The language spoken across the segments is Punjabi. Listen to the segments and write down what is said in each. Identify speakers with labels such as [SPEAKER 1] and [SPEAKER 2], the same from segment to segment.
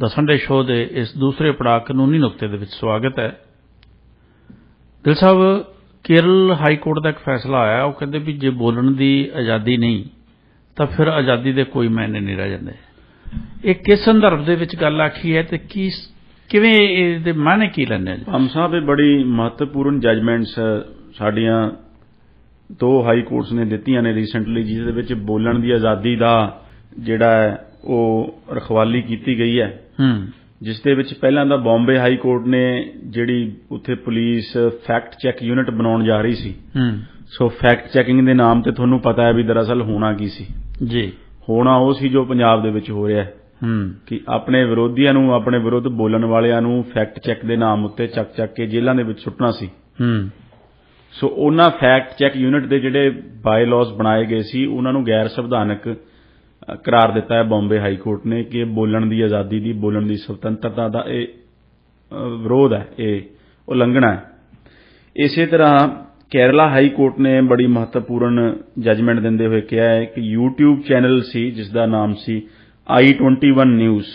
[SPEAKER 1] ਦਾ ਸੰਡੇ ਸ਼ੋਅ ਦੇ ਇਸ ਦੂਸਰੇ ਪੜਾਅ ਕਾਨੂੰਨੀ ਨੁਕਤੇ ਦੇ ਵਿੱਚ ਸਵਾਗਤ ਹੈ। ਦਿਲ ਸਾਹਿਬ, ਕੇਰਲ ਹਾਈ ਕੋਰਟ ਦਾ ਇੱਕ ਫੈਸਲਾ ਆਇਆ, ਉਹ ਕਹਿੰਦੇ ਵੀ ਜੇ ਬੋਲਣ ਦੀ ਆਜ਼ਾਦੀ ਨਹੀਂ, ਤਾਂ ਫਿਰ ਆਜ਼ਾਦੀ ਦੇ ਕੋਈ ਮਾਇਨੇ ਨਹੀਂ ਰਹਿ ਜਾਂਦੇ। ਇਹ ਕਿਸ ਸੰਦਰਭ ਦੇ ਵਿੱਚ ਗੱਲ ਆਖੀ ਹੈ ਤੇ ਕੀ ਕਿਵੇਂ ਇਹਦੇ ਮਾਇਨੇ ਕੀ ਲੈਣੇ ਜੀ?
[SPEAKER 2] ਹਮ ਸਾਹਿਬ, ਇਹ ਬੜੀ ਮਹੱਤਵਪੂਰਨ ਜਜਮੈਂਟਸ ਸਾਡੀਆਂ ਦੋ ਹਾਈ ਕੋਰਟਸ ਨੇ ਦਿੱਤੀਆਂ ਨੇ ਰੀਸੈਂਟਲੀ ਜਿਹਦੇ ਵਿੱਚ ਬੋਲਣ ਦੀ ਆਜ਼ਾਦੀ ਦਾ ਜਿਹੜਾ ਉਹ ਰਖਵਾਲੀ ਕੀਤੀ ਗਈ ਹੈ।
[SPEAKER 1] ਹੂੰ।
[SPEAKER 2] ਜਿਸ ਦੇ ਵਿੱਚ ਪਹਿਲਾਂ ਤਾਂ ਬੰਬੇ ਹਾਈ ਕੋਰਟ ਨੇ ਜਿਹੜੀ ਉੱਥੇ ਪੁਲਿਸ ਫੈਕਟ ਚੈੱਕ ਯੂਨਿਟ ਬਣਾਉਣ ਜਾ ਰਹੀ ਸੀ।
[SPEAKER 1] ਹੂੰ।
[SPEAKER 2] ਸੋ ਫੈਕਟ ਚੈਕਿੰਗ ਦੇ ਨਾਮ ਤੇ ਤੁਹਾਨੂੰ ਪਤਾ ਹੈ ਵੀ ਦਰਅਸਲ ਹੋਣਾ ਕੀ ਸੀ।
[SPEAKER 1] ਜੀ।
[SPEAKER 2] ਹੋਣਾ ਉਹ ਸੀ ਜੋ ਪੰਜਾਬ ਦੇ ਵਿੱਚ ਹੋ ਰਿਹਾ ਹੈ।
[SPEAKER 1] ਹੂੰ।
[SPEAKER 2] ਕਿ ਆਪਣੇ ਵਿਰੋਧੀਆਂ ਨੂੰ ਆਪਣੇ ਵਿਰੁੱਧ ਬੋਲਣ ਵਾਲਿਆਂ ਨੂੰ ਫੈਕਟ ਚੈੱਕ ਦੇ ਨਾਮ ਉੱਤੇ ਚੱਕ ਚੱਕ ਕੇ ਜੇਲ੍ਹਾਂ ਦੇ ਵਿੱਚ ਸੁੱਟਣਾ ਸੀ।
[SPEAKER 1] ਹੂੰ।
[SPEAKER 2] ਸੋ ਉਹਨਾਂ ਫੈਕਟ ਚੈੱਕ ਯੂਨਿਟ ਦੇ ਜਿਹੜੇ ਬਾਈ ਲਾਜ਼ ਬਣਾਏ ਗਏ ਸੀ ਉਹਨਾਂ ਨੂੰ ਗੈਰ ਸੰਵਿਧਾਨਕ ਕਰਾਰ ਦਿੱਤਾ ਹੈ ਬੰਬੇ ਹਾਈ ਕੋਰਟ ਨੇ ਕਿ ਬੋਲਣ ਦੀ ਆਜ਼ਾਦੀ ਦੀ ਬੋਲਣ ਦੀ ਸੁਤੰਤਰਤਾ ਦਾ ਇਹ ਵਿਰੋਧ ਹੈ ਇਹ ਉਲੰਘਣਾ ਹੈ। ਇਸੇ ਤਰ੍ਹਾਂ ਕੇਰਲਾ ਹਾਈ ਕੋਰਟ ਨੇ ਬੜੀ ਮਹੱਤਵਪੂਰਨ ਜਜਮੈਂਟ ਦਿੰਦੇ ਹੋਏ ਕਿਹਾ ਹੈ ਕਿ YouTube ਚੈਨਲ ਸੀ ਜਿਸ ਦਾ ਨਾਮ ਸੀ i21 ਨਿਊਜ਼।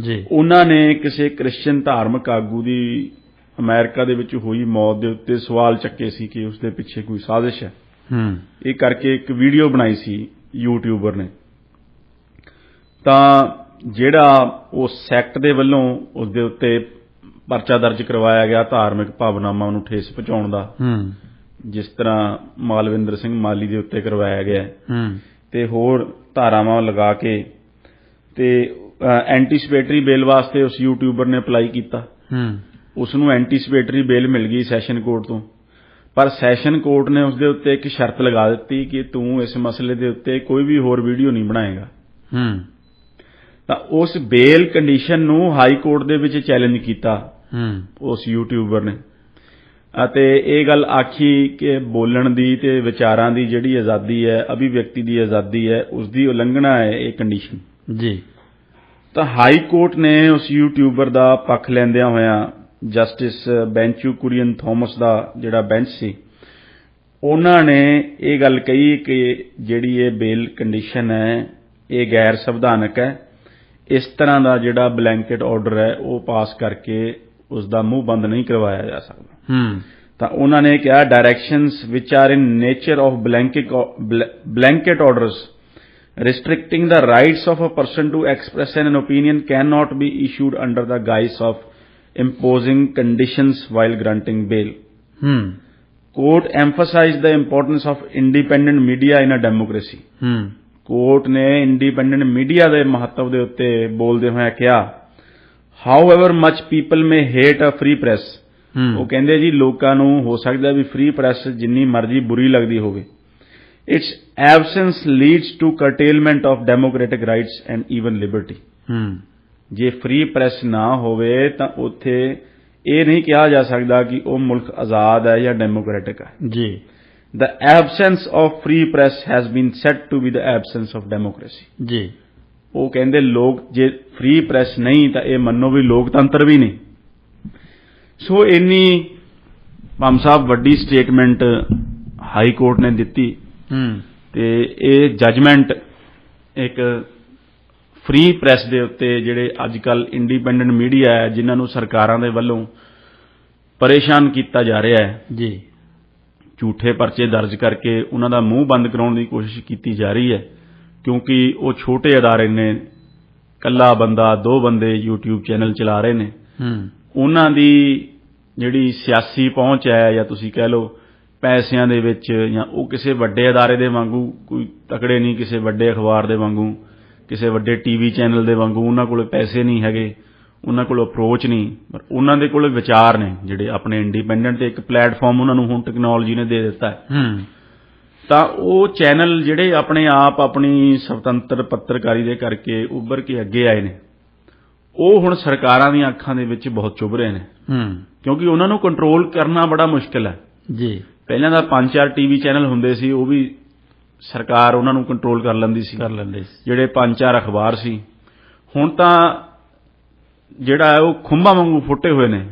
[SPEAKER 1] ਜੀ।
[SPEAKER 2] ਉਹਨਾਂ ਨੇ ਕਿਸੇ ਕ੍ਰਿਸਚੀਅਨ ਧਾਰਮਿਕ ਆਗੂ ਦੀ ਅਮਰੀਕਾ ਦੇ ਵਿੱਚ ਹੋਈ ਮੌਤ ਦੇ ਉੱਤੇ ਸਵਾਲ ਚੱਕੇ ਸੀ ਕਿ ਉਸ ਦੇ ਪਿੱਛੇ ਕੋਈ ਸਾਜ਼ਿਸ਼ ਹੈ।
[SPEAKER 1] ਹੂੰ।
[SPEAKER 2] ਇਹ ਕਰਕੇ ਇੱਕ ਵੀਡੀਓ ਬਣਾਈ ਸੀ ਯੂਟਿਊਬਰ ਨੇ। ਤਾਂ ਜਿਹੜਾ ਉਸ ਸੈਕਟ ਦੇ ਵੱਲੋਂ ਉਸ ਦੇ ਉੱਤੇ ਪਰਚਾ ਦਰਜ ਕਰਵਾਇਆ ਗਿਆ ਧਾਰਮਿਕ ਭਾਵਨਾਵਾਂ ਨੂੰ ਠੇਸ ਪਹੁੰਚਾਉਣ ਦਾ
[SPEAKER 1] ਹੂੰ।
[SPEAKER 2] ਜਿਸ ਤਰ੍ਹਾਂ ਮਾਲਵਿੰਦਰ ਸਿੰਘ ਮਾਲੀ ਦੇ ਉੱਤੇ ਕਰਵਾਇਆ ਗਿਆ। ਹੂੰ। ਤੇ ਹੋਰ ਧਾਰਾਵਾਂ ਲਗਾ ਕੇ ਤੇ ਐਂਟੀਸਪੇਟਰੀ ਬੇਲ ਵਾਸਤੇ ਉਸ ਯੂਟਿਊਬਰ ਨੇ ਅਪਲਾਈ ਕੀਤਾ।
[SPEAKER 1] ਹੂੰ।
[SPEAKER 2] ਉਸ ਨੂੰ ਐਂਟੀਸਪੇਟਰੀ ਬੇਲ ਮਿਲ ਗਈ ਸੈਸ਼ਨ ਕੋਰਟ ਤੋਂ। ਪਰ ਸੈਸ਼ਨ ਕੋਰਟ ਨੇ ਉਸ ਦੇ ਉੱਤੇ ਇੱਕ ਸ਼ਰਤ ਲਗਾ ਦਿੱਤੀ ਕਿ ਤੂੰ ਇਸ ਮਸਲੇ ਦੇ ਉੱਤੇ ਕੋਈ ਵੀ ਹੋਰ ਵੀਡੀਓ ਨਹੀਂ ਬਣਾਏਗਾ।
[SPEAKER 1] ਹੂੰ।
[SPEAKER 2] ਤਾਂ ਉਸ ਬੇਲ ਕੰਡੀਸ਼ਨ ਨੂੰ ਹਾਈ ਕੋਰਟ ਦੇ ਵਿੱਚ ਚੈਲੰਜ ਕੀਤਾ।
[SPEAKER 1] ਹੂੰ।
[SPEAKER 2] ਉਸ ਯੂਟਿਊਬਰ ਨੇ। ਅਤੇ ਇਹ ਗੱਲ ਆਖੀ ਕਿ ਬੋਲਣ ਦੀ ਤੇ ਵਿਚਾਰਾਂ ਦੀ ਜਿਹੜੀ ਆਜ਼ਾਦੀ ਹੈ ਅਭਿਵਿਅਕਤੀ ਦੀ ਆਜ਼ਾਦੀ ਹੈ ਉਸ ਦੀ ਉਲੰਘਣਾ ਹੈ ਇਹ ਕੰਡੀਸ਼ਨ
[SPEAKER 1] ਜੀ।
[SPEAKER 2] ਤਾਂ ਹਾਈ ਕੋਰਟ ਨੇ ਉਸ ਯੂਟਿਊਬਰ ਦਾ ਪੱਖ ਲੈਂਦਿਆਂ ਹੋਇਆਂ ਜਸਟਿਸ ਬੈਂਚੂ ਕੁਰੀਅਨ ਥਾਮਸ ਦਾ ਜਿਹੜਾ ਬੈਂਚ ਸੀ ਉਹਨਾਂ ਨੇ ਇਹ ਗੱਲ ਕਹੀ ਕਿ ਜਿਹੜੀ ਇਹ ਬੇਲ ਕੰਡੀਸ਼ਨ ਹੈ ਇਹ ਗੈਰ ਸੰਵਿਧਾਨਕ ਹੈ। ਇਸ ਤਰ੍ਹਾਂ ਦਾ ਜਿਹੜਾ ਬਲੈਂਕਟ ਆਰਡਰ ਹੈ ਉਹ ਪਾਸ ਕਰਕੇ ਉਸ ਦਾ ਮੂੰਹ ਬੰਦ ਨਹੀਂ ਕਰਵਾਇਆ ਜਾ ਸਕਦਾ
[SPEAKER 1] ਹੂੰ
[SPEAKER 2] ਤਾਂ ਉਹਨਾਂ ਨੇ ਕਿਹਾ directions which are in nature of blanket blanket orders restricting the rights of a person to express an opinion cannot be issued under the guise of imposing conditions while granting bail.
[SPEAKER 1] ਹੂੰ
[SPEAKER 2] Court emphasized the importance of independent media in a democracy.
[SPEAKER 1] ਹੂੰ
[SPEAKER 2] ਕੋਰਟ ਨੇ ਇੰਡੀਪੈਂਡੈਂਟ ਮੀਡੀਆ ਦੇ ਮਹੱਤਵ ਦੇ ਉੱਤੇ ਬੋਲਦੇ ਹੋਏ ਕਿਹਾ however much people may hate a free press ਉਹ ਕਹਿੰਦੇ ਜੀ ਲੋਕਾਂ ਨੂੰ ਹੋ ਸਕਦਾ ਵੀ ਫ੍ਰੀ ਪ੍ਰੈਸ ਜਿੰਨੀ ਮਰਜ਼ੀ ਬੁਰੀ ਲੱਗਦੀ ਹੋਵੇ। It's absence leads to curtailment of democratic rights and even liberty ਜੇ ਫ੍ਰੀ ਪ੍ਰੈਸ ਨਾ ਹੋਵੇ ਤਾਂ ਉੱਥੇ ਇਹ ਨਹੀਂ ਕਿਹਾ ਜਾ ਸਕਦਾ ਕਿ ਉਹ ਮੁਲਕ ਆਜ਼ਾਦ ਹੈ ਜਾਂ ਡੈਮੋਕ੍ਰੈਟਿਕ ਹੈ।
[SPEAKER 1] ਜੀ।
[SPEAKER 2] The absence of free press has been said to be the absence of democracy.
[SPEAKER 1] ਜੀ
[SPEAKER 2] ਉਹ ਕਹਿੰਦੇ ਲੋਕ ਜੇ ਫ੍ਰੀ ਪ੍ਰੈਸ ਨਹੀਂ ਤਾਂ ਇਹ ਮੰਨੋ ਵੀ ਲੋਕਤੰਤਰ ਵੀ ਨਹੀਂ। ਸੋ ਇੰਨੀ ਪੰਮ ਸਾਹਿਬ ਵੱਡੀ ਸਟੇਟਮੈਂਟ ਹਾਈ ਕੋਰਟ ਨੇ ਦਿੱਤੀ।
[SPEAKER 1] ਹੂੰ।
[SPEAKER 2] ਤੇ ਇਹ ਜਜਮੈਂਟ ਇੱਕ ਫ੍ਰੀ ਪ੍ਰੈਸ ਦੇ ਉੱਤੇ ਜਿਹੜੇ ਅੱਜ ਕੱਲ ਇੰਡੀਪੈਂਡੈਂਟ ਮੀਡੀਆ ਹੈ ਜਿਨ੍ਹਾਂ ਨੂੰ ਸਰਕਾਰਾਂ ਦੇ ਵੱਲੋਂ ਪਰੇਸ਼ਾਨ ਕੀਤਾ ਜਾ ਰਿਹਾ ਹੈ।
[SPEAKER 1] ਜੀ।
[SPEAKER 2] ਝੂਠੇ ਪਰਚੇ ਦਰਜ ਕਰਕੇ ਉਹਨਾਂ ਦਾ ਮੂੰਹ ਬੰਦ ਕਰਾਉਣ ਦੀ ਕੋਸ਼ਿਸ਼ ਕੀਤੀ ਜਾ ਰਹੀ ਹੈ ਕਿਉਂਕਿ ਉਹ ਛੋਟੇ ਅਦਾਰੇ ਨੇ ਕੱਲਾ ਬੰਦਾ ਦੋ ਬੰਦੇ YouTube ਚੈਨਲ ਚਲਾ ਰਹੇ ਨੇ।
[SPEAKER 1] ਹੂੰ।
[SPEAKER 2] ਉਹਨਾਂ ਦੀ ਜਿਹੜੀ ਸਿਆਸੀ ਪਹੁੰਚ ਹੈ ਜਾਂ ਤੁਸੀਂ ਕਹਿ ਲਓ ਪੈਸਿਆਂ ਦੇ ਵਿੱਚ ਜਾਂ ਉਹ ਕਿਸੇ ਵੱਡੇ ਅਦਾਰੇ ਦੇ ਵਾਂਗੂ ਕੋਈ ਤਕੜੇ ਨਹੀਂ ਕਿਸੇ ਵੱਡੇ ਅਖਬਾਰ ਦੇ ਵਾਂਗੂ ਕਿਸੇ ਵੱਡੇ ਟੀਵੀ ਚੈਨਲ ਦੇ ਵਾਂਗੂ ਉਹਨਾਂ ਕੋਲ ਪੈਸੇ ਨਹੀਂ ਹੈਗੇ। ਉਹਨਾਂ ਕੋਲ ਅਪਰੋਚ ਨਹੀਂ ਪਰ ਉਹਨਾਂ ਦੇ ਕੋਲ ਵਿਚਾਰ ਨੇ ਜਿਹੜੇ ਆਪਣੇ ਇੰਡੀਪੈਂਡੈਂਟ ਤੇ ਇੱਕ ਪਲੇਟਫਾਰਮ ਉਹਨਾਂ ਨੂੰ ਹੁਣ ਟੈਕਨੋਲੋਜੀ ਨੇ ਦੇ ਦਿੱਤਾ ਹੈ।
[SPEAKER 1] ਹੂੰ।
[SPEAKER 2] ਤਾਂ ਉਹ ਚੈਨਲ ਜਿਹੜੇ ਆਪਣੇ ਆਪ ਆਪਣੀ ਸੁਤੰਤਰ ਪੱਤਰਕਾਰੀ ਦੇ ਕਰਕੇ ਉੱਭਰ ਕੇ ਅੱਗੇ ਆਏ ਨੇ ਉਹ ਹੁਣ ਸਰਕਾਰਾਂ ਦੀਆਂ ਅੱਖਾਂ ਦੇ ਵਿੱਚ ਬਹੁਤ ਚੁੱਭ ਰਹੇ ਨੇ।
[SPEAKER 1] ਹੂੰ।
[SPEAKER 2] ਕਿਉਂਕਿ ਉਹਨਾਂ ਨੂੰ ਕੰਟਰੋਲ ਕਰਨਾ ਬੜਾ ਮੁਸ਼ਕਲ ਹੈ।
[SPEAKER 1] ਜੀ।
[SPEAKER 2] ਪਹਿਲਾਂ ਤਾਂ ਪੰਜ ਚਾਰ ਟੀਵੀ ਚੈਨਲ ਹੁੰਦੇ ਸੀ ਉਹ ਵੀ ਸਰਕਾਰ ਉਹਨਾਂ ਨੂੰ ਕੰਟਰੋਲ ਕਰ ਲੈਂਦੀ ਸੀ।
[SPEAKER 1] ਕਰ ਲੈਂਦੇ ਸੀ।
[SPEAKER 2] ਜਿਹੜੇ ਪੰਜ ਚਾਰ ਅਖਬਾਰ ਸੀ। ਹੁਣ ਤਾਂ ਜਿਹੜਾ ਹੈ ਉਹ ਖੁੰਭਾਂ ਵਾਂਗੂ ਫੁੱਟੇ ਹੋਏ ਨੇ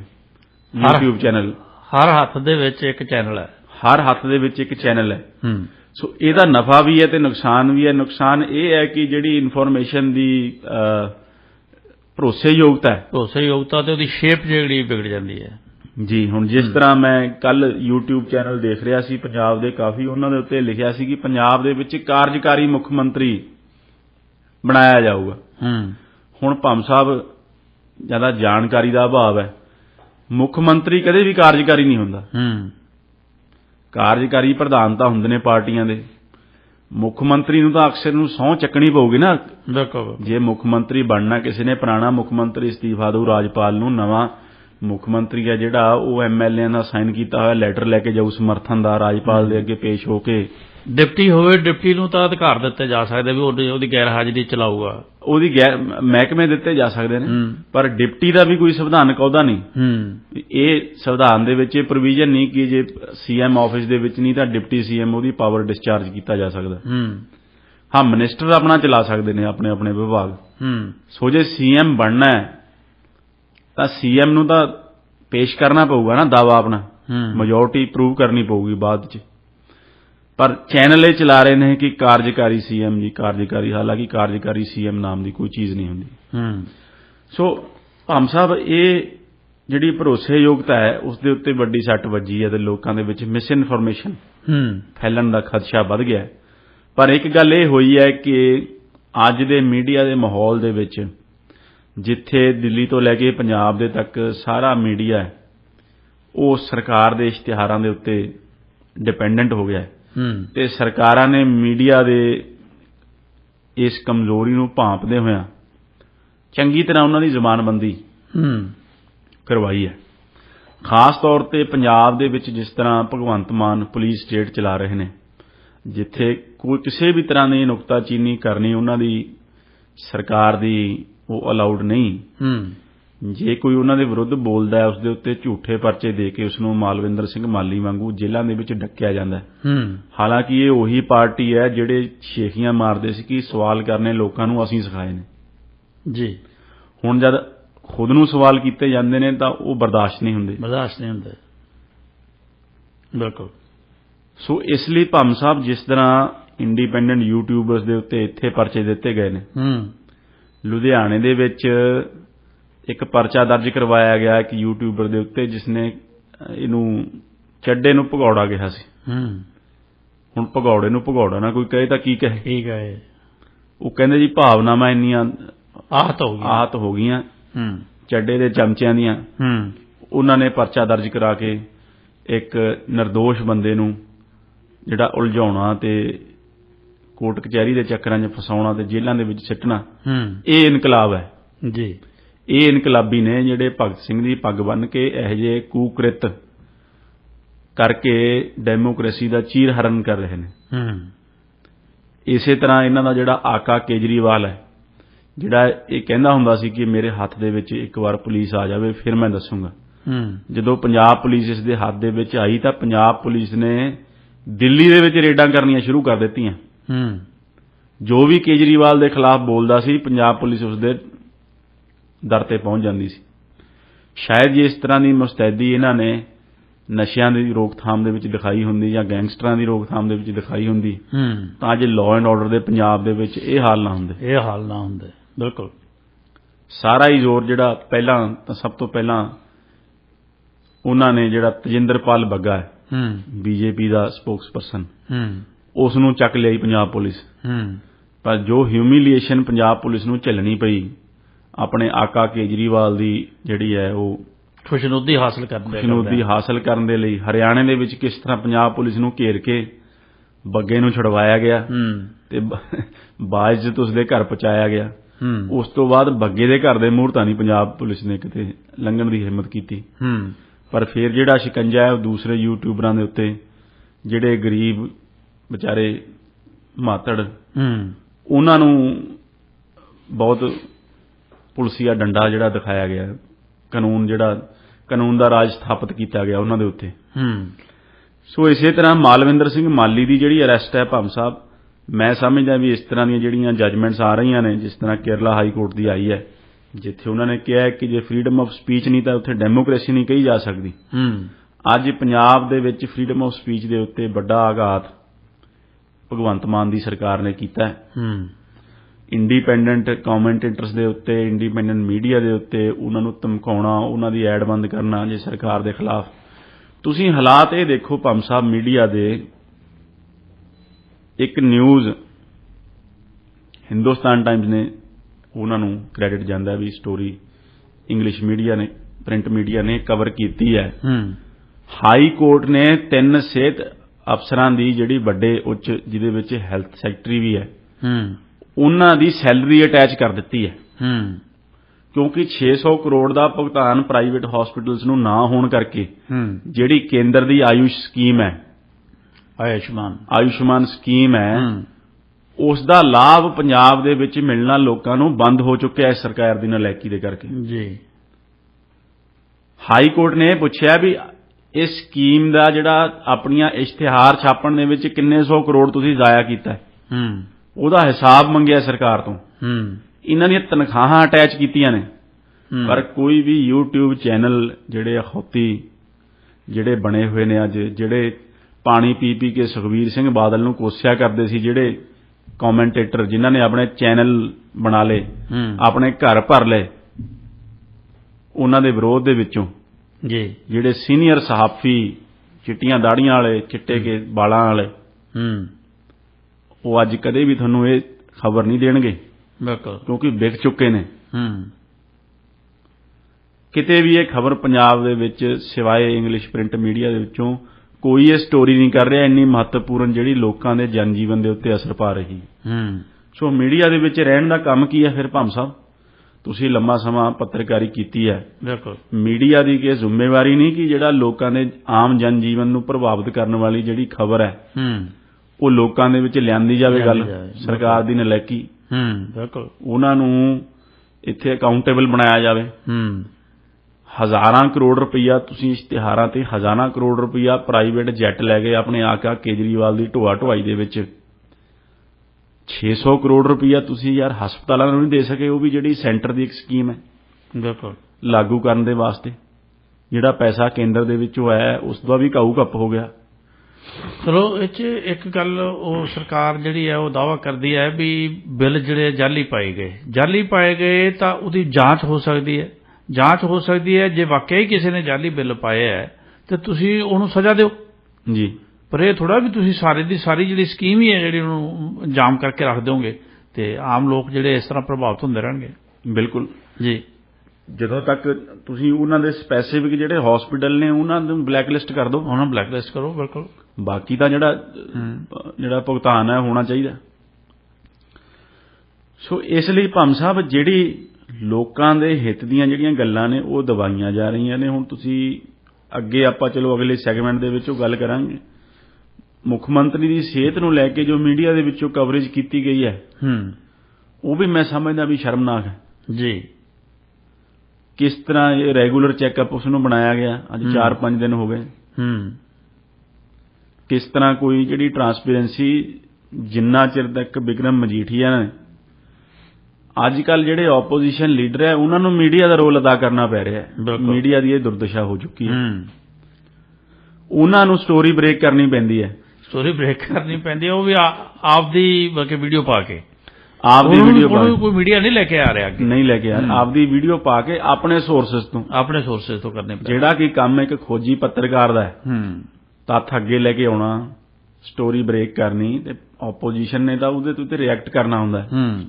[SPEAKER 2] YouTube ਚੈਨਲ
[SPEAKER 1] ਹਰ ਹੱਥ ਦੇ ਵਿੱਚ ਇੱਕ ਚੈਨਲ ਹੈ।
[SPEAKER 2] ਹਰ ਹੱਥ ਦੇ ਵਿੱਚ ਇੱਕ ਚੈਨਲ ਹੈ।
[SPEAKER 1] ਹੂੰ।
[SPEAKER 2] ਸੋ ਇਹਦਾ ਨਫਾ ਵੀ ਹੈ ਤੇ ਨੁਕਸਾਨ ਵੀ ਹੈ। ਨੁਕਸਾਨ ਇਹ ਹੈ ਕਿ ਜਿਹੜੀ ਇਨਫੋਰਮੇਸ਼ਨ ਦੀ ਭਰੋਸੇਯੋਗਤਾ ਹੈ।
[SPEAKER 1] ਭਰੋਸੇਯੋਗਤਾ ਤੇ ਉਹਦੀ ਸ਼ੇਪ ਜਿਹੜੀ ਵਿਗੜ ਜਾਂਦੀ ਹੈ।
[SPEAKER 2] ਜੀ ਹੁਣ ਜਿਸ ਤਰ੍ਹਾਂ ਮੈਂ ਕੱਲ YouTube ਚੈਨਲ ਦੇਖ ਰਿਹਾ ਸੀ ਪੰਜਾਬ ਦੇ ਕਾਫੀ ਉਹਨਾਂ ਦੇ ਉੱਤੇ ਲਿਖਿਆ ਸੀ ਕਿ ਪੰਜਾਬ ਦੇ ਵਿੱਚ ਕਾਰਜਕਾਰੀ ਮੁੱਖ ਮੰਤਰੀ ਬਣਾਇਆ ਜਾਊਗਾ।
[SPEAKER 1] ਹੂੰ।
[SPEAKER 2] ਹੁਣ ਭੰਮ ਸਾਹਿਬ ਜ਼ਿਆਦਾ ਜਾਣਕਾਰੀ ਦਾ ਅਭਾਵ ਹੈ। ਮੁੱਖ ਮੰਤਰੀ ਕਦੇ ਵੀ ਕਾਰਜਕਾਰੀ ਨਹੀਂ ਹੁੰਦਾ।
[SPEAKER 1] ਹੂੰ।
[SPEAKER 2] ਕਾਰਜਕਾਰੀ ਪ੍ਰਧਾਨ ਤਾਂ ਹੁੰਦੇ ਨੇ ਪਾਰਟੀਆਂ ਦੇ। ਮੁੱਖ ਮੰਤਰੀ ਨੂੰ ਤਾਂ ਅਕਸਰ ਨੂੰ ਸਹੁੰ ਚੱਕਣੀ ਪਊਗੀ ਨਾ।
[SPEAKER 1] ਬਿਲਕੁਲ
[SPEAKER 2] ਜੇ ਮੁੱਖ ਮੰਤਰੀ ਬਣਨਾ ਕਿਸੇ ਨੇ ਪੁਰਾਣਾ ਮੁੱਖ ਮੰਤਰੀ ਅਸਤੀਫਾ ਦਿਓ ਰਾਜਪਾਲ ਨੂੰ ਨਵਾਂ ਮੁੱਖ ਮੰਤਰੀ ਹੈ ਜਿਹੜਾ ਉਹ ਐਮਐਲਏ ਦਾ ਸਾਈਨ ਕੀਤਾ ਹੋਇਆ ਲੈਟਰ ਲੈ ਕੇ ਜਾਊ ਸਮਰਥਨ ਦਾ ਰਾਜਪਾਲ ਦੇ ਅੱਗੇ ਪੇਸ਼ ਹੋ ਕੇ।
[SPEAKER 1] ਡਿਪਟੀ ਹੋਵੇ ਡਿਪਟੀ ਨੂੰ ਤਾਂ ਅਧਿਕਾਰ ਦਿੱਤੇ ਜਾ ਸਕਦੇ ਵੀ ਉਹਦੀ ਉਹਦੀ ਗੈਰ ਹਾਜ਼ਰੀ ਚਲਾਊਗਾ।
[SPEAKER 2] ਉਹਦੀ ਗੈਰ ਮਹਿਕਮੇ ਦਿੱਤੇ ਜਾ ਸਕਦੇ ਨੇ।
[SPEAKER 1] ਹੂੰ।
[SPEAKER 2] ਪਰ ਡਿਪਟੀ ਦਾ ਵੀ ਕੋਈ ਸੰਵਿਧਾਨਕ ਅਹੁਦਾ ਨਹੀਂ।
[SPEAKER 1] ਹੂੰ।
[SPEAKER 2] ਇਹ ਸੰਵਿਧਾਨ ਦੇ ਵਿੱਚ ਇਹ ਪ੍ਰੋਵੀਜ਼ਨ ਨਹੀਂ ਕਿ ਜੇ ਸੀਐਮ ਆਫਿਸ ਦੇ ਵਿੱਚ ਨਹੀਂ ਤਾਂ ਡਿਪਟੀ ਸੀਐਮ ਉਹਦੀ ਪਾਵਰ ਡਿਸਚਾਰਜ ਕੀਤਾ ਜਾ ਸਕਦਾ।
[SPEAKER 1] ਹੂੰ।
[SPEAKER 2] ਹਾਂ ਮਿਨਿਸਟਰ ਆਪਣਾ ਚਲਾ ਸਕਦੇ ਨੇ ਆਪਣੇ ਆਪਣੇ ਵਿਭਾਗ।
[SPEAKER 1] ਹੂੰ।
[SPEAKER 2] ਸੋ ਜੇ ਸੀਐਮ ਬਣਨਾ ਹੈ ਤਾਂ ਸੀਐਮ ਨੂੰ ਤਾਂ ਪੇਸ਼ ਕਰਨਾ ਪਊਗਾ ਨਾ ਦਾਵਾ ਆਪਣਾ।
[SPEAKER 1] ਹੂੰ।
[SPEAKER 2] ਮੈਜੋਰਟੀ ਪ੍ਰੂਵ ਕਰਨੀ ਪਊਗੀ ਬਾਅਦ ਚ। ਪਰ ਚੈਨਲ ਇਹ ਚਲਾ ਰਹੇ ਨੇ ਕਿ ਕਾਰਜਕਾਰੀ ਸੀਐਮ ਜੀ ਕਾਰਜਕਾਰੀ ਹਾਲਾਂਕਿ ਕਾਰਜਕਾਰੀ ਸੀਐਮ ਨਾਮ ਦੀ ਕੋਈ ਚੀਜ਼ ਨਹੀਂ ਹੁੰਦੀ।
[SPEAKER 1] ਹੂੰ।
[SPEAKER 2] ਸੋ ਭਾਮ ਸਾਹਿਬ ਇਹ ਜਿਹੜੀ ਭਰੋਸੇਯੋਗਤਾ ਹੈ ਉਸ ਦੇ ਉੱਤੇ ਵੱਡੀ ਸੱਟ ਵੱਜੀ ਹੈ ਤੇ ਲੋਕਾਂ ਦੇ ਵਿੱਚ ਮਿਸ ਇਨਫੋਰਮੇਸ਼ਨ
[SPEAKER 1] ਹੂੰ।
[SPEAKER 2] ਫੈਲਣ ਦਾ ਖਦਸ਼ਾ ਵੱਧ ਗਿਆ ਹੈ। ਪਰ ਇੱਕ ਗੱਲ ਇਹ ਹੋਈ ਹੈ ਕਿ ਅੱਜ ਦੇ ਮੀਡੀਆ ਦੇ ਮਾਹੌਲ ਦੇ ਵਿੱਚ ਜਿੱਥੇ ਦਿੱਲੀ ਤੋਂ ਲੈ ਕੇ ਪੰਜਾਬ ਦੇ ਤੱਕ ਸਾਰਾ ਮੀਡੀਆ ਉਹ ਸਰਕਾਰ ਦੇ ਇਸ਼ਤਿਹਾਰਾਂ ਦੇ ਉੱਤੇ ਡਿਪੈਂਡੈਂਟ ਹੋ ਗਿਆ ਹੂੰ। ਤੇ ਸਰਕਾਰਾਂ ਨੇ ਮੀਡੀਆ ਦੇ ਇਸ ਕਮਜ਼ੋਰੀ ਨੂੰ ਭਾਂਪਦੇ ਹੋਇਆਂ ਚੰਗੀ ਤਰ੍ਹਾਂ ਉਹਨਾਂ ਦੀ ਜ਼ੁਬਾਨਬੰਦੀ
[SPEAKER 1] ਹੂੰ।
[SPEAKER 2] ਕਰਵਾਈ ਹੈ। ਖਾਸ ਤੌਰ ਤੇ ਪੰਜਾਬ ਦੇ ਵਿੱਚ ਜਿਸ ਤਰ੍ਹਾਂ ਭਗਵੰਤ ਮਾਨ ਪੁਲਿਸ ਸਟੇਟ ਚਲਾ ਰਹੇ ਨੇ ਜਿੱਥੇ ਕੋਈ ਕਿਸੇ ਵੀ ਤਰ੍ਹਾਂ ਦੀ ਨੁਕਤਾਚੀਨੀ ਕਰਨੀ ਉਹਨਾਂ ਦੀ ਸਰਕਾਰ ਦੀ ਉਹ ਅਲਾਉਡ ਨਹੀਂ।
[SPEAKER 1] ਹੂੰ।
[SPEAKER 2] ਜੇ ਕੋਈ ਉਹਨਾਂ ਦੇ ਵਿਰੁੱਧ ਬੋਲਦਾ ਹੈ ਉਸ ਦੇ ਉੱਤੇ ਝੂਠੇ ਪਰਚੇ ਦੇ ਕੇ ਉਸ ਨੂੰ ਮਾਲਵਿੰਦਰ ਸਿੰਘ ਮਾਲੀ ਵਾਂਗੂ ਜੇਲ੍ਹਾਂ ਦੇ ਵਿੱਚ ਡੱਕਿਆ ਜਾਂਦਾ ਹੈ।
[SPEAKER 1] ਹੂੰ।
[SPEAKER 2] ਹਾਲਾਂਕਿ ਇਹ ਉਹੀ ਪਾਰਟੀ ਹੈ ਜਿਹੜੇ ਸ਼ੇਖੀਆਂ ਮਾਰਦੇ ਸੀ ਕਿ ਸਵਾਲ ਕਰਨੇ ਲੋਕਾਂ ਨੂੰ ਅਸੀਂ ਸਿਖਾਏ ਨੇ।
[SPEAKER 1] ਜੀ।
[SPEAKER 2] ਹੁਣ ਜਦ ਖੁਦ ਨੂੰ ਸਵਾਲ ਕੀਤੇ ਜਾਂਦੇ ਨੇ ਤਾਂ ਉਹ ਬਰਦਾਸ਼ਤ ਨਹੀਂ ਹੁੰਦੇ।
[SPEAKER 1] ਬਰਦਾਸ਼ਤ ਨਹੀਂ ਹੁੰਦਾ। ਬਿਲਕੁਲ।
[SPEAKER 2] ਸੋ ਇਸ ਲਈ ਭੰਮ ਸਾਹਿਬ ਜਿਸ ਤਰ੍ਹਾਂ ਇੰਡੀਪੈਂਡੈਂਟ ਯੂਟਿਊਬਰਸ ਦੇ ਉੱਤੇ ਇੱਥੇ ਪਰਚੇ ਦਿੱਤੇ ਗਏ ਨੇ
[SPEAKER 1] ਹੂੰ।
[SPEAKER 2] ਲੁਧਿਆਣੇ ਦੇ ਵਿੱਚ ਇੱਕ ਪਰਚਾ ਦਰਜ ਕਰਵਾਇਆ ਗਿਆ ਇੱਕ ਯੂਟਿਊਬਰ ਦੇ ਉੱਤੇ ਜਿਸ ਨੇ ਇਹਨੂੰ ਚੱਡੇ ਨੂੰ ਭਗੌੜਾ ਕਿਹਾ ਸੀ।
[SPEAKER 1] ਹੂੰ।
[SPEAKER 2] ਹੁਣ ਭਗੌੜੇ ਨੂੰ ਭਗੌੜਾ ਨਾ ਕੋਈ ਕਹੇ ਤਾਂ ਕੀ ਕਹੇ?
[SPEAKER 1] ਠੀਕ ਹੈ
[SPEAKER 2] ਉਹ ਕਹਿੰਦੇ ਜੀ ਭਾਵਨਾਵਾਂ ਇੰਨੀਆਂ
[SPEAKER 1] ਆਹਤ ਹੋ ਗਿਆ
[SPEAKER 2] ਆਹਤ ਹੋ ਗਈਆਂ।
[SPEAKER 1] ਹੂੰ।
[SPEAKER 2] ਚੱਡੇ ਦੇ ਚਮਚਿਆਂ ਦੀਆਂ।
[SPEAKER 1] ਹੂੰ।
[SPEAKER 2] ਉਹਨਾਂ ਨੇ ਪਰਚਾ ਦਰਜ ਕਰਾ ਕੇ ਇੱਕ નિર્ਦੋਸ਼ ਬੰਦੇ ਨੂੰ ਜਿਹੜਾ ਉਲਝਾਉਣਾ ਤੇ ਕੋਰਟ ਕਚਹਿਰੀ ਦੇ ਚੱਕਰਾਂ 'ਚ ਫਸਾਉਣਾ ਤੇ ਜੇਲ੍ਹਾਂ ਦੇ ਵਿੱਚ ਸਿੱਟਣਾ
[SPEAKER 1] ਹੂੰ।
[SPEAKER 2] ਇਹ ਇਨਕਲਾਬ ਹੈ।
[SPEAKER 1] ਜੀ।
[SPEAKER 2] ਇਹ ਇਨਕਲਾਬੀ ਨੇ ਜਿਹੜੇ ਭਗਤ ਸਿੰਘ ਦੀ ਪੱਗ ਬੰਨ ਕੇ ਇਹੋ ਜਿਹੇ ਕੂਕ੍ਰਿਤ ਕਰਕੇ ਡੈਮੋਕ੍ਰੇਸੀ ਦਾ ਚੀਰ ਹਰਨ ਕਰ ਰਹੇ ਨੇ।
[SPEAKER 1] ਹੂੰ।
[SPEAKER 2] ਇਸੇ ਤਰ੍ਹਾਂ ਇਹਨਾਂ ਦਾ ਜਿਹੜਾ ਆਕਾ ਕੇਜਰੀਵਾਲ ਹੈ ਜਿਹੜਾ ਇਹ ਕਹਿੰਦਾ ਹੁੰਦਾ ਸੀ ਕਿ ਮੇਰੇ ਹੱਥ ਦੇ ਵਿੱਚ ਇੱਕ ਵਾਰ ਪੁਲਿਸ ਆ ਜਾਵੇ ਫਿਰ ਮੈਂ ਦੱਸੂਗਾ।
[SPEAKER 1] ਹੂੰ।
[SPEAKER 2] ਜਦੋਂ ਪੰਜਾਬ ਪੁਲਿਸ ਇਸ ਦੇ ਹੱਥ ਦੇ ਵਿੱਚ ਆਈ ਤਾਂ ਪੰਜਾਬ ਪੁਲਿਸ ਨੇ ਦਿੱਲੀ ਦੇ ਵਿੱਚ ਰੇਡਾਂ ਕਰਨੀਆਂ ਸ਼ੁਰੂ ਕਰ ਦਿੱਤੀਆਂ।
[SPEAKER 1] ਹੂੰ।
[SPEAKER 2] ਜੋ ਵੀ ਕੇਜਰੀਵਾਲ ਦੇ ਖਿਲਾਫ ਬੋਲਦਾ ਸੀ ਪੰਜਾਬ ਪੁਲਿਸ ਉਸ ਦੇ ਦਰ ਤੇ ਪਹੁੰਚ ਜਾਂਦੀ ਸੀ। ਸ਼ਾਇਦ ਜੇ ਇਸ ਤਰ੍ਹਾਂ ਦੀ ਮੁਸਤੈਦੀ ਇਹਨਾਂ ਨੇ ਨਸ਼ਿਆਂ ਦੀ ਰੋਕਥਾਮ ਦੇ ਵਿੱਚ ਦਿਖਾਈ ਹੁੰਦੀ ਜਾਂ ਗੈਂਗਸਟਰਾਂ ਦੀ ਰੋਕਥਾਮ ਦੇ ਵਿੱਚ ਦਿਖਾਈ ਹੁੰਦੀ
[SPEAKER 1] ਹੂੰ।
[SPEAKER 2] ਤਾਂ ਅੱਜ ਲਾਅ ਐਂਡ ਆਰਡਰ ਦੇ ਪੰਜਾਬ ਦੇ ਵਿੱਚ ਇਹ ਹਾਲ ਨਾ ਹੁੰਦੇ।
[SPEAKER 1] ਇਹ ਹਾਲ ਨਾ ਹੁੰਦਾ ਬਿਲਕੁਲ।
[SPEAKER 2] ਸਾਰਾ ਹੀ ਜ਼ੋਰ ਜਿਹੜਾ ਪਹਿਲਾਂ ਤਾਂ ਸਭ ਤੋਂ ਪਹਿਲਾਂ ਉਹਨਾਂ ਨੇ ਜਿਹੜਾ ਤਜਿੰਦਰਪਾਲ ਬੱਗਾ ਹੈ
[SPEAKER 1] ਹੂੰ।
[SPEAKER 2] ਬੀਜੇਪੀ ਦਾ ਸਪੋਕਸਪਰਸਨ
[SPEAKER 1] ਹੂੰ।
[SPEAKER 2] ਉਸ ਨੂੰ ਚੱਕ ਲਿਆਈ ਪੰਜਾਬ ਪੁਲਿਸ।
[SPEAKER 1] ਹੂੰ।
[SPEAKER 2] ਪਰ ਜੋ ਹਿਊਮਿਲੀਏਸ਼ਨ ਪੰਜਾਬ ਪੁਲਿਸ ਨੂੰ ਝੱਲਣੀ ਪਈ ਆਪਣੇ ਆਕਾ ਕੇਜਰੀਵਾਲ ਦੀ ਜਿਹੜੀ ਹੈ ਉਹ
[SPEAKER 1] ਖੁਸ਼ਨੁਦੀ ਹਾਸਲ ਕਰਨ ਦੇ
[SPEAKER 2] ਖੁਸ਼ਨੂਦੀ ਹਾਸਲ ਕਰਨ ਦੇ ਲਈ ਹਰਿਆਣੇ ਦੇ ਵਿੱਚ ਕਿਸ ਤਰ੍ਹਾਂ ਪੰਜਾਬ ਪੁਲਿਸ ਨੂੰ ਘੇਰ ਕੇ ਬੱਗੇ ਨੂੰ ਛੁਡਵਾਇਆ ਗਿਆ
[SPEAKER 1] ਹੂੰ।
[SPEAKER 2] ਤੇ ਬਾਇਜ਼ਤ ਉਸ ਦੇ ਘਰ ਪਹੁੰਚਾਇਆ ਗਿਆ।
[SPEAKER 1] ਹੂੰ।
[SPEAKER 2] ਉਸ ਤੋਂ ਬਾਅਦ ਬੱਗੇ ਦੇ ਘਰ ਦੇ ਮੂਹਰ ਤਾਂ ਨਹੀਂ ਪੰਜਾਬ ਪੁਲਿਸ ਨੇ ਕਿਤੇ ਲੰਘਣ ਦੀ ਹਿੰਮਤ ਕੀਤੀ।
[SPEAKER 1] ਹੂੰ।
[SPEAKER 2] ਪਰ ਫਿਰ ਜਿਹੜਾ ਸ਼ਿਕੰਜਾ ਹੈ ਉਹ ਦੂਸਰੇ ਯੂਟਿਊਬਰਾਂ ਦੇ ਉੱਤੇ ਜਿਹੜੇ ਗਰੀਬ ਵਿਚਾਰੇ ਮਾਤੜ
[SPEAKER 1] ਹੂੰ।
[SPEAKER 2] ਉਹਨਾਂ ਨੂੰ ਬਹੁਤ ਪੁਲਸੀਆ ਡੰਡਾ ਜਿਹੜਾ ਦਿਖਾਇਆ ਗਿਆ ਕਾਨੂੰਨ ਜਿਹੜਾ ਕਾਨੂੰਨ ਦਾ ਰਾਜ ਸਥਾਪਿਤ ਕੀਤਾ ਗਿਆ ਉਹਨਾਂ ਦੇ ਉੱਤੇ।
[SPEAKER 1] ਹੂੰ।
[SPEAKER 2] ਸੋ ਇਸੇ ਤਰ੍ਹਾਂ ਮਾਲਵਿੰਦਰ ਸਿੰਘ ਮਾਲੀ ਦੀ ਜਿਹੜੀ ਅਰੈਸਟ ਹੈ ਭੰਮ ਸਾਹਿਬ ਮੈਂ ਸਮਝਦਾ ਵੀ ਇਸ ਤਰ੍ਹਾਂ ਦੀਆਂ ਜਿਹੜੀਆਂ ਜੱਜਮੈਂਟਸ ਆ ਰਹੀਆਂ ਨੇ ਜਿਸ ਤਰ੍ਹਾਂ ਕੇਰਲਾ ਹਾਈ ਕੋਰਟ ਦੀ ਆਈ ਹੈ ਜਿੱਥੇ ਉਹਨਾਂ ਨੇ ਕਿਹਾ ਕਿ ਜੇ ਫਰੀडम ਆਫ ਸਪੀਚ ਨਹੀਂ ਤਾਂ ਉੱਥੇ ਡੈਮੋਕ੍ਰੇਸੀ ਨਹੀਂ ਕਹੀ ਜਾ ਸਕਦੀ।
[SPEAKER 1] ਹੂੰ।
[SPEAKER 2] ਅੱਜ ਪੰਜਾਬ ਦੇ ਵਿੱਚ ਫਰੀडम ਆਫ ਸਪੀਚ ਦੇ ਉੱਤੇ ਵੱਡਾ ਆਘਾਤ ਭਗਵੰਤ ਮਾਨ ਦੀ ਸਰਕਾਰ ਨੇ ਕੀਤਾ ਹੂੰ। ਇੰਡੀਪੈਂਡੈਂਟ ਕਮੈਂਟੇਟਰਸ ਦੇ ਉੱਤੇ ਇੰਡੀਪੈਂਡੈਂਟ ਮੀਡੀਆ ਦੇ ਉੱਤੇ ਉਹਨਾਂ ਨੂੰ ਧਮਕਾਉਣਾ ਉਹਨਾਂ ਦੀ ਐਡ ਬੰਦ ਕਰਨਾ ਜੇ ਸਰਕਾਰ ਦੇ ਖਿਲਾਫ। ਤੁਸੀਂ ਹਾਲਾਤ ਇਹ ਦੇਖੋ ਪੰਮ ਸਾਹਿਬ ਮੀਡੀਆ ਦੇ। ਇੱਕ ਨਿਊਜ਼ ਹਿੰਦੁਸਤਾਨ ਟਾਈਮਜ਼ ਨੇ ਉਹਨਾਂ ਨੂੰ ਕ੍ਰੈਡਿਟ ਜਾਂਦਾ ਵੀ ਸਟੋਰੀ ਇੰਗਲਿਸ਼ ਮੀਡੀਆ ਨੇ ਪ੍ਰਿੰਟ ਮੀਡੀਆ ਨੇ ਕਵਰ ਕੀਤੀ ਹੈ। ਹਾਈ ਕੋਰਟ ਨੇ ਤਿੰਨ ਸਿਹਤ ਅਫਸਰਾਂ ਦੀ ਜਿਹੜੀ ਵੱਡੇ ਉੱਚ ਜਿਹਦੇ ਵਿੱਚ ਹੈਲਥ ਸੈਕਟਰੀ ਵੀ ਹੈ।
[SPEAKER 1] ਹੂੰ।
[SPEAKER 2] ਉਹਨਾਂ ਦੀ ਸੈਲਰੀ ਅਟੈਚ ਕਰ ਦਿੱਤੀ ਹੈ।
[SPEAKER 1] ਹੂੰ।
[SPEAKER 2] ਕਿਉਂਕਿ 600 ਕਰੋੜ ਦਾ ਭੁਗਤਾਨ ਪ੍ਰਾਈਵੇਟ ਹਸਪੀਟਲਸ ਨੂੰ ਨਾ ਹੋਣ ਕਰਕੇ
[SPEAKER 1] ਹੂੰ।
[SPEAKER 2] ਜਿਹੜੀ ਕੇਂਦਰ ਦੀ ਆਯੁਸ਼ ਸਕੀਮ ਹੈ
[SPEAKER 1] ਆਯੁਸ਼ਮਾਨ।
[SPEAKER 2] ਆਯੁਸ਼ਮਾਨ ਸਕੀਮ ਹੈ ਉਸ ਦਾ ਲਾਭ ਪੰਜਾਬ ਦੇ ਵਿੱਚ ਮਿਲਣਾ ਲੋਕਾਂ ਨੂੰ ਬੰਦ ਹੋ ਚੁੱਕਿਆ ਹੈ ਸਰਕਾਰ ਦੀ ਨਲਾਇਕੀ ਦੇ ਕਰਕੇ।
[SPEAKER 1] ਜੀ।
[SPEAKER 2] ਹਾਈ ਕੋਰਟ ਨੇ ਪੁੱਛਿਆ ਵੀ ਇਸ ਸਕੀਮ ਦਾ ਜਿਹੜਾ ਆਪਣੀਆਂ ਇਸ਼ਤਿਹਾਰ ਛਾਪਣ ਦੇ ਵਿੱਚ ਕਿੰਨੇ ਸੌ ਕਰੋੜ ਤੁਸੀਂ ਜ਼ਾਇਆ ਕੀਤਾ ਹੈ।
[SPEAKER 1] ਹੂੰ।
[SPEAKER 2] ਉਹਦਾ ਹਿਸਾਬ ਮੰਗਿਆ ਸਰਕਾਰ ਤੋਂ।
[SPEAKER 1] ਹੂੰ।
[SPEAKER 2] ਇਹਨਾਂ ਦੀਆਂ ਤਨਖਾਹਾਂ ਅਟੈਚ ਕੀਤੀਆਂ ਨੇ। ਪਰ ਕੋਈ ਵੀ YouTube ਚੈਨਲ ਜਿਹੜੇ ਅਖੌਤੀ ਜਿਹੜੇ ਬਣੇ ਹੋਏ ਨੇ ਅੱਜ ਜਿਹੜੇ ਪਾਣੀ ਪੀ ਪੀ ਕੇ ਸੁਖਵੀਰ ਸਿੰਘ ਬਾਦਲ ਨੂੰ ਕੋਸਿਆ ਕਰਦੇ ਸੀ ਜਿਹੜੇ ਕਮੈਂਟੇਟਰ ਜਿਨ੍ਹਾਂ ਨੇ ਆਪਣੇ ਚੈਨਲ ਬਣਾ ਲਏ ਆਪਣੇ ਘਰ ਭਰ ਲਏ ਉਹਨਾਂ ਦੇ ਵਿਰੋਧ ਦੇ ਵਿੱਚੋਂ
[SPEAKER 1] ਜੀ।
[SPEAKER 2] ਜਿਹੜੇ ਸੀਨੀਅਰ ਸਹਾਫੀ ਚਿੱਟੀਆਂ ਦਾੜੀਆਂ ਵਾਲੇ ਚਿੱਟੇ ਕੇ ਵਾਲਾਂ ਵਾਲੇ
[SPEAKER 1] ਹੂੰ।
[SPEAKER 2] ਉਹ ਅੱਜ ਕਦੇ ਵੀ ਤੁਹਾਨੂੰ ਇਹ ਖਬਰ ਨਹੀਂ ਦੇਣਗੇ।
[SPEAKER 1] ਬਿਲਕੁਲ।
[SPEAKER 2] ਕਿਉਂਕਿ ਵਿਕ ਚੁੱਕੇ ਨੇ।
[SPEAKER 1] ਹੂੰ।
[SPEAKER 2] ਕਿਤੇ ਵੀ ਇਹ ਖਬਰ ਪੰਜਾਬ ਦੇ ਵਿੱਚ ਸਿਵਾਏ ਇੰਗਲਿਸ਼ ਪ੍ਰਿੰਟ ਮੀਡੀਆ ਦੇ ਵਿੱਚੋਂ ਕੋਈ ਇਹ ਸਟੋਰੀ ਨਹੀਂ ਕਰ ਰਿਹਾ ਇੰਨੀ ਮਹੱਤਵਪੂਰਨ ਜਿਹੜੀ ਲੋਕਾਂ ਦੇ ਜਨ ਜੀਵਨ ਦੇ ਉੱਤੇ ਅਸਰ ਪਾ ਰਹੀ
[SPEAKER 1] ਹੂੰ।
[SPEAKER 2] ਸੋ ਮੀਡੀਆ ਦੇ ਵਿੱਚ ਰਹਿਣ ਦਾ ਕੰਮ ਕੀ ਹੈ ਫਿਰ ਭੰਮ ਸਾਹਿਬ? ਤੁਸੀਂ ਲੰਮਾ ਸਮਾਂ ਪੱਤਰਕਾਰੀ ਕੀਤੀ ਹੈ।
[SPEAKER 1] ਬਿਲਕੁਲ।
[SPEAKER 2] ਮੀਡੀਆ ਦੀ ਕੀ ਜ਼ਿੰਮੇਵਾਰੀ ਨਹੀਂ ਕਿ ਜਿਹੜਾ ਲੋਕਾਂ ਦੇ ਆਮ ਜਨ ਜੀਵਨ ਨੂੰ ਪ੍ਰਭਾਵਿਤ ਕਰਨ ਵਾਲੀ ਜਿਹੜੀ ਖਬਰ ਹੈ
[SPEAKER 1] ਹੂੰ।
[SPEAKER 2] ਉਹ ਲੋਕਾਂ ਦੇ ਵਿੱਚ ਲਿਆਂਦੀ ਜਾਵੇ ਗੱਲ ਸਰਕਾਰ ਦੀ ਨਲਾਇਕੀ।
[SPEAKER 1] ਹੂੰ। ਬਿਲਕੁਲ।
[SPEAKER 2] ਉਹਨਾਂ ਨੂੰ ਇੱਥੇ ਅਕਾਊਂਟੇਬਲ ਬਣਾਇਆ ਜਾਵੇ।
[SPEAKER 1] ਹੂੰ।
[SPEAKER 2] ਹਜ਼ਾਰਾਂ ਕਰੋੜ ਰੁਪਈਆ ਤੁਸੀਂ ਇਸ਼ਤਿਹਾਰਾਂ ਤੇ ਹਜ਼ਾਰਾਂ ਕਰੋੜ ਰੁਪਈਆ ਪ੍ਰਾਈਵੇਟ ਜੈਟ ਲੈ ਗਏ ਆਪਣੇ ਆਕਾ ਕੇਜਰੀਵਾਲ ਦੀ ਢੋਆ ਢੁਆਈ ਦੇ ਵਿੱਚ। 600 ਕਰੋੜ ਰੁਪਈਆ ਤੁਸੀਂ ਯਾਰ ਹਸਪਤਾਲਾਂ ਨੂੰ ਨਹੀਂ ਦੇ ਸਕੇ ਉਹ ਵੀ ਜਿਹੜੀ ਸੈਂਟਰ ਦੀ ਇੱਕ ਸਕੀਮ ਹੈ।
[SPEAKER 1] ਬਿਲਕੁਲ।
[SPEAKER 2] ਲਾਗੂ ਕਰਨ ਦੇ ਵਾਸਤੇ। ਜਿਹੜਾ ਪੈਸਾ ਕੇਂਦਰ ਦੇ ਵਿੱਚੋਂ ਆਇਆ ਉਸ ਦਾ ਵੀ ਕਾਊ ਕੱਪ ਹੋ ਗਿਆ।
[SPEAKER 1] ਚਲੋ ਇਹ ਚ ਇੱਕ ਗੱਲ ਉਹ ਸਰਕਾਰ ਜਿਹੜੀ ਹੈ ਉਹ ਦਾਵਾ ਕਰਦੀ ਹੈ ਵੀ ਬਿੱਲ ਜਿਹੜੇ ਜਾਲੀ ਪਾਏ ਗਏ। ਜਾਲੀ ਪਾਏ ਗਏ ਤਾਂ ਉਹਦੀ ਜਾਂਚ ਹੋ ਸਕਦੀ ਹੈ। ਜਾਂਚ ਹੋ ਸਕਦੀ ਹੈ ਜੇ ਵਾਕਈ ਕਿਸੇ ਨੇ ਜਾਲੀ ਬਿੱਲ ਪਾਏ ਹੈ ਤੇ ਤੁਸੀਂ ਉਹਨੂੰ ਸਜ਼ਾ ਦਿਓ।
[SPEAKER 2] ਜੀ।
[SPEAKER 1] ਪਰ ਇਹ ਥੋੜਾ ਵੀ ਤੁਸੀਂ ਸਾਰੇ ਦੀ ਸਾਰੀ ਜਿਹੜੀ ਸਕੀਮ ਹੀ ਹੈ ਜਿਹੜੀ ਉਹਨੂੰ ਜਾਮ ਕਰਕੇ ਰੱਖ ਦਿਓਗੇ ਤੇ ਆਮ ਲੋਕ ਜਿਹੜੇ ਇਸ ਤਰ੍ਹਾਂ ਪ੍ਰਭਾਵਿਤ ਹੁੰਦੇ ਰਹਿਣਗੇ।
[SPEAKER 2] ਬਿਲਕੁਲ।
[SPEAKER 1] ਜੀ।
[SPEAKER 2] ਜਦੋਂ ਤੱਕ ਤੁਸੀਂ ਉਹਨਾਂ ਦੇ ਸਪੈਸੀਫਿਕ ਜਿਹੜੇ ਹਸਪੀਟਲ ਨੇ ਉਹਨਾਂ ਨੂੰ ਬਲੈਕਲਿਸਟ ਕਰ ਦਿਓ।
[SPEAKER 1] ਉਹਨਾਂ ਨੂੰ ਬਲੈਕਲਿਸਟ ਕਰੋ ਬਿਲਕੁਲ।
[SPEAKER 2] ਬਾਕੀ ਤਾਂ ਜਿਹੜਾ ਜਿਹੜਾ ਭੁਗਤਾਨ ਹੈ ਹੋਣਾ ਚਾਹੀਦਾ। ਸੋ ਇਸ ਲਈ ਭੰਮ ਸਾਹਿਬ ਜਿਹੜੀ ਲੋਕਾਂ ਦੇ ਹਿੱਤ ਦੀਆਂ ਜਿਹੜੀਆਂ ਗੱਲਾਂ ਨੇ ਉਹ ਦਵਾਈਆਂ ਜਾ ਰਹੀਆਂ ਨੇ। ਹੁਣ ਤੁਸੀਂ ਅੱਗੇ ਆਪਾਂ ਚਲੋ ਅਗਲੇ ਸੈਗਮੈਂਟ ਦੇ ਵਿੱਚ ਉਹ ਗੱਲ ਕਰਾਂਗੇ। ਮੁੱਖ ਮੰਤਰੀ ਦੀ ਸਿਹਤ ਨੂੰ ਲੈ ਕੇ ਜੋ ਮੀਡੀਆ ਦੇ ਵਿੱਚੋਂ ਕਵਰੇਜ ਕੀਤੀ ਗਈ ਹੈ
[SPEAKER 1] ਹੂੰ।
[SPEAKER 2] ਉਹ ਵੀ ਮੈਂ ਸਮਝਦਾ ਵੀ ਸ਼ਰਮਨਾਕ ਹੈ।
[SPEAKER 1] ਜੀ।
[SPEAKER 2] ਕਿਸ ਤਰ੍ਹਾਂ ਇਹ ਰੈਗੂਲਰ ਚੈੱਕਅਪ ਉਸ ਨੂੰ ਬਣਾਇਆ ਗਿਆ? ਅੱਜ
[SPEAKER 1] ਹੂੰ।
[SPEAKER 2] 4-5 ਦਿਨ ਹੋ ਗਏ।
[SPEAKER 1] ਹੂੰ।
[SPEAKER 2] ਕਿਸ ਤਰ੍ਹਾਂ ਕੋਈ ਜਿਹੜੀ ਟਰਾਂਸਪੇਰੈਂਸੀ ਜਿੰਨਾ ਚਿਰ ਤੱਕ ਵਿਕਰਮ ਮਜੀਠੀਆ ਨੇ ਅੱਜ ਕੱਲ ਜਿਹੜੇ ਆਪੋਜੀਸ਼ਨ ਲੀਡਰ ਹੈ ਉਹਨਾਂ ਨੂੰ ਮੀਡੀਆ ਦਾ ਰੋਲ ਅਦਾ ਕਰਨਾ ਪੈ ਰਿਹਾ ਹੈ। ਮੀਡੀਆ ਦੀ ਇਹ ਦੁਰਦਸ਼ਾ ਹੋ ਚੁੱਕੀ ਹੈ।
[SPEAKER 1] ਹੂੰ।
[SPEAKER 2] ਉਹਨਾਂ ਨੂੰ ਸਟੋਰੀ ਬ੍ਰੇਕ ਕਰਨੀ ਪੈਂਦੀ ਹੈ।
[SPEAKER 1] ਸਟੋਰੀ ਬ੍ਰੇਕ ਕਰਨੀ ਪੈਂਦੀ ਹੈ ਉਹ ਵੀ ਆਪਦੀ ਬਲਕਿ ਵੀਡੀਓ ਪਾ ਕੇ।
[SPEAKER 2] ਆਪ ਦੀ ਵੀਡੀਓ ਪਾ
[SPEAKER 1] ਕੋਈ ਮੀਡੀਆ ਨਹੀਂ ਲੈ ਕੇ ਆ ਰਿਹਾ
[SPEAKER 2] ਨਹੀਂ ਲੈ ਕੇ ਆ। ਆਪ ਦੀ ਵੀਡੀਓ ਪਾ ਕੇ ਆਪਣੇ ਸੋਰਸਸ ਤੋਂ।
[SPEAKER 1] ਆਪਣੇ ਸੋਰਸਸ ਤੋਂ ਕਰਨੇ ਪੈਂਦੇ
[SPEAKER 2] ਜਿਹੜਾ ਕਿ ਕੰਮ ਇੱਕ ਖੋਜੀ ਪੱਤਰਕਾਰ ਦਾ ਹੈ।
[SPEAKER 1] ਹੂੰ।
[SPEAKER 2] ਤੱਥ ਅੱਗੇ ਲੈ ਕੇ ਆਉਣਾ ਸਟੋਰੀ ਬ੍ਰੇਕ ਕਰਨੀ ਤੇ ਆਪੋਜੀਸ਼ਨ ਨੇ ਤਾਂ ਉਹਦੇ ਤੇ ਰਿਐਕਟ ਕਰਨਾ ਹੁੰਦਾ ਹੈ।
[SPEAKER 1] ਹੂੰ।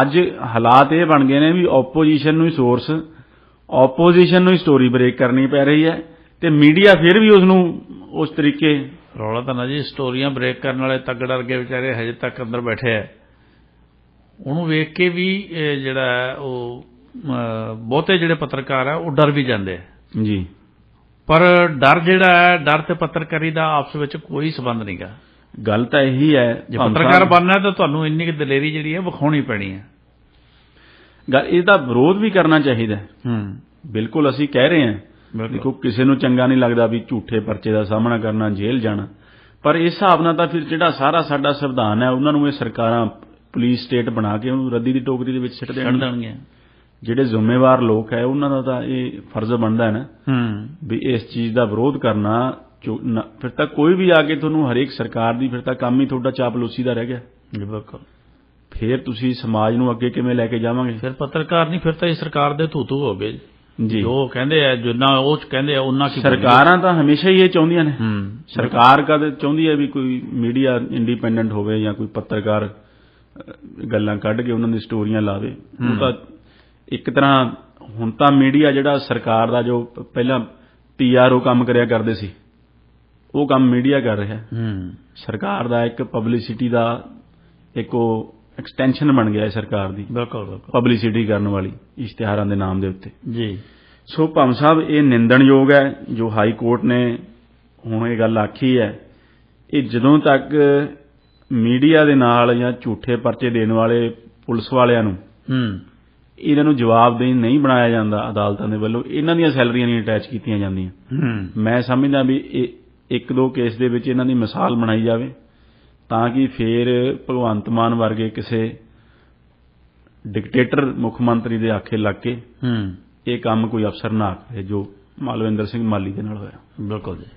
[SPEAKER 2] ਅੱਜ ਹਾਲਾਤ ਇਹ ਬਣ ਗਏ ਨੇ ਵੀ ਆਪੋਜੀਸ਼ਨ ਨੂੰ ਹੀ ਸੋਰਸ ਆਪੋਜੀਸ਼ਨ ਨੂੰ ਹੀ ਸਟੋਰੀ ਬ੍ਰੇਕ ਕਰਨੀ ਪੈ ਰਹੀ ਹੈ ਤੇ ਮੀਡੀਆ ਫਿਰ ਵੀ ਉਸ ਨੂੰ ਉਸ ਤਰੀਕੇ
[SPEAKER 1] ਰੌਲਾ ਤਾਂ ਨਾ ਜੀ ਸਟੋਰੀਆਂ ਬ੍ਰੇਕ ਕਰਨ ਵਾਲੇ ਤਗੜ ਵਰਗੇ ਵਿਚਾਰੇ ਹਜੇ ਤੱਕ ਅੰਦਰ ਬੈਠੇ ਆ। ਉਹਨੂੰ ਵੇਖ ਕੇ ਵੀ ਜਿਹੜਾ ਉਹ ਬਹੁਤੇ ਜਿਹੜੇ ਪੱਤਰਕਾਰ ਆ ਉਹ ਡਰ ਵੀ ਜਾਂਦੇ ਆ।
[SPEAKER 2] ਜੀ।
[SPEAKER 1] ਪਰ ਡਰ ਜਿਹੜਾ ਹੈ ਡਰ ਤੇ ਪੱਤਰਕਾਰੀ ਦਾ ਆਪਸ ਵਿੱਚ ਕੋਈ ਸਬੰਧ ਨਹੀਂਗਾ
[SPEAKER 2] ਗੱਲ ਤਾਂ ਇਹੀ ਹੈ
[SPEAKER 1] ਜੇ ਪੱਤਰਕਾਰ ਬਣਨਾ ਹੈ ਤਾਂ ਤੁਹਾਨੂੰ ਇੰਨੀ ਕੁ ਦਲੇਰੀ ਜਿਹੜੀ ਹੈ ਵਿਖਾਉਣੀ ਪੈਣੀ ਹੈ।
[SPEAKER 2] ਗੱਲ ਇਹਦਾ ਵਿਰੋਧ ਵੀ ਕਰਨਾ ਚਾਹੀਦਾ ਹੈ।
[SPEAKER 1] ਹੂੰ।
[SPEAKER 2] ਬਿਲਕੁਲ ਅਸੀਂ ਕਹਿ ਰਹੇ ਹਾਂ। ਦੇਖੋ ਕਿਸੇ ਨੂੰ ਚੰਗਾ ਨਹੀਂ ਲੱਗਦਾ ਵੀ ਝੂਠੇ ਪਰਚੇ ਦਾ ਸਾਹਮਣਾ ਕਰਨਾ ਜੇਲ੍ਹ ਜਾਣਾ। ਪਰ ਇਸ ਹਿਸਾਬ ਨਾਲ ਤਾਂ ਫਿਰ ਜਿਹੜਾ ਸਾਰਾ ਸਾਡਾ ਸੰਵਿਧਾਨ ਹੈ ਉਹਨਾਂ ਨੂੰ ਇਹ ਸਰਕਾਰਾਂ ਪੁਲਿਸ ਸਟੇਟ ਬਣਾ ਕੇ ਉਹਨੂੰ ਰੱਦੀ ਦੀ ਟੋਕਰੀ ਦੇ ਵਿੱਚ ਸਿੱਟ ਦੇਣ
[SPEAKER 1] ਦੇਣਗੇ।
[SPEAKER 2] ਜਿਹੜੇ ਜ਼ਿੰਮੇਵਾਰ ਲੋਕ ਹੈ ਉਹਨਾਂ ਦਾ ਤਾਂ ਇਹ ਫਰਜ਼ ਬਣਦਾ ਹੈ ਨਾ।
[SPEAKER 1] ਹੂੰ।
[SPEAKER 2] ਵੀ ਇਸ ਚੀਜ਼ ਦਾ ਵਿਰੋਧ ਕਰਨਾ ਫਿਰ ਤਾਂ ਕੋਈ ਵੀ ਆ ਕੇ ਤੁਹਾਨੂੰ ਹਰੇਕ ਸਰਕਾਰ ਦੀ ਫਿਰ ਤਾਂ ਕੰਮ ਹੀ ਤੁਹਾਡਾ ਚਾਪਲੂਸੀ ਦਾ ਰਹਿ ਗਿਆ।
[SPEAKER 1] ਜੀ ਬਿਲਕੁਲ।
[SPEAKER 2] ਫਿਰ ਤੁਸੀਂ ਸਮਾਜ ਨੂੰ ਅੱਗੇ ਕਿਵੇਂ ਲੈ ਕੇ ਜਾਵਾਂਗੇ?
[SPEAKER 1] ਫਿਰ ਪੱਤਰਕਾਰ ਨਹੀਂ ਫਿਰ ਤਾਂ ਇਹ ਸਰਕਾਰ ਦੇ ਧੂਤੂ ਹੋ ਗਏ।
[SPEAKER 2] ਜੀ।
[SPEAKER 1] ਜੋ ਕਹਿੰਦੇ ਆ ਜਿੰਨਾ ਉਹ ਕਹਿੰਦੇ ਆ ਉਹਨਾਂ ਕੀ
[SPEAKER 2] ਸਰਕਾਰਾਂ ਤਾਂ ਹਮੇਸ਼ਾ ਹੀ ਇਹ ਚਾਹੁੰਦੀਆਂ ਨੇ। ਸਰਕਾਰ ਕਦੇ ਚਾਹੁੰਦੀ ਹੈ ਵੀ ਕੋਈ ਮੀਡੀਆ ਇੰਡੀਪੈਂਡੈਂਟ ਹੋਵੇ ਜਾਂ ਕੋਈ ਪੱਤਰਕਾਰ ਗੱਲਾਂ ਕੱਢ ਕੇ ਉਹਨਾਂ ਦੀ ਸਟੋਰੀਆਂ ਲਾਵੇ। ਉਹ ਤਾਂ ਇੱਕ ਤਰ੍ਹਾਂ ਹੁਣ ਤਾਂ ਮੀਡੀਆ ਜਿਹੜਾ ਸਰਕਾਰ ਦਾ ਜੋ ਪਹਿਲਾਂ ਪੀਆਰਓ ਕੰਮ ਕਰਿਆ ਕਰਦੇ ਸੀ। ਉਹ ਕੰਮ ਮੀਡੀਆ ਕਰ ਰਿਹਾ।
[SPEAKER 1] ਹੂੰ।
[SPEAKER 2] ਸਰਕਾਰ ਦਾ ਇੱਕ ਪਬਲਿਸਿਟੀ ਦਾ ਇੱਕ ਉਹ ਐਕਸਟੈਂਸ਼ਨ ਬਣ ਗਿਆ ਹੈ ਸਰਕਾਰ ਦੀ।
[SPEAKER 1] ਬਿਲਕੁਲ ਬਿਲਕੁਲ।
[SPEAKER 2] ਪਬਲਿਸਿਟੀ ਕਰਨ ਵਾਲੀ ਇਸ਼ਤਿਹਾਰਾਂ ਦੇ ਨਾਮ ਦੇ ਉੱਤੇ।
[SPEAKER 1] ਜੀ।
[SPEAKER 2] ਸੋ ਭੰਮ ਸਾਹਿਬ ਇਹ ਨਿੰਦਣਯੋਗ ਹੈ ਜੋ ਹਾਈ ਕੋਰਟ ਨੇ ਹੁਣ ਇਹ ਗੱਲ ਆਖੀ ਹੈ ਇਹ ਜਦੋਂ ਤੱਕ ਮੀਡੀਆ ਦੇ ਨਾਲ ਜਾਂ ਝੂਠੇ ਪਰਚੇ ਦੇਣ ਵਾਲੇ ਪੁਲਿਸ ਵਾਲਿਆਂ ਨੂੰ
[SPEAKER 1] ਹੂੰ।
[SPEAKER 2] ਇਹਨਾਂ ਨੂੰ ਜਵਾਬਦੇਹ ਨਹੀਂ ਬਣਾਇਆ ਜਾਂਦਾ ਅਦਾਲਤਾਂ ਦੇ ਵੱਲੋਂ ਇਹਨਾਂ ਦੀਆਂ ਸੈਲਰੀਆਂ ਨਹੀਂ ਅਟੈਚ ਕੀਤੀਆਂ ਜਾਂਦੀਆਂ।
[SPEAKER 1] ਹੂੰ।
[SPEAKER 2] ਮੈਂ ਸਮਝਦਾ ਵੀ ਇਹ ਇੱਕ ਦੋ ਕੇਸ ਦੇ ਵਿੱਚ ਇਹਨਾਂ ਦੀ ਮਿਸਾਲ ਬਣਾਈ ਜਾਵੇ ਤਾਂ ਕਿ ਫੇਰ ਭਗਵੰਤ ਮਾਨ ਵਰਗੇ ਕਿਸੇ ਡਿਕਟੇਟਰ ਮੁੱਖ ਮੰਤਰੀ ਦੇ ਆਖੇ ਲੱਗ ਕੇ
[SPEAKER 1] ਹੂੰ।
[SPEAKER 2] ਇਹ ਕੰਮ ਕੋਈ ਅਫਸਰ ਨਾ ਕਰੇ ਜੋ ਮਾਲਵਿੰਦਰ ਸਿੰਘ ਮਾਲੀ ਦੇ ਨਾਲ ਹੋਇਆ।
[SPEAKER 1] ਬਿਲਕੁਲ ਜੀ।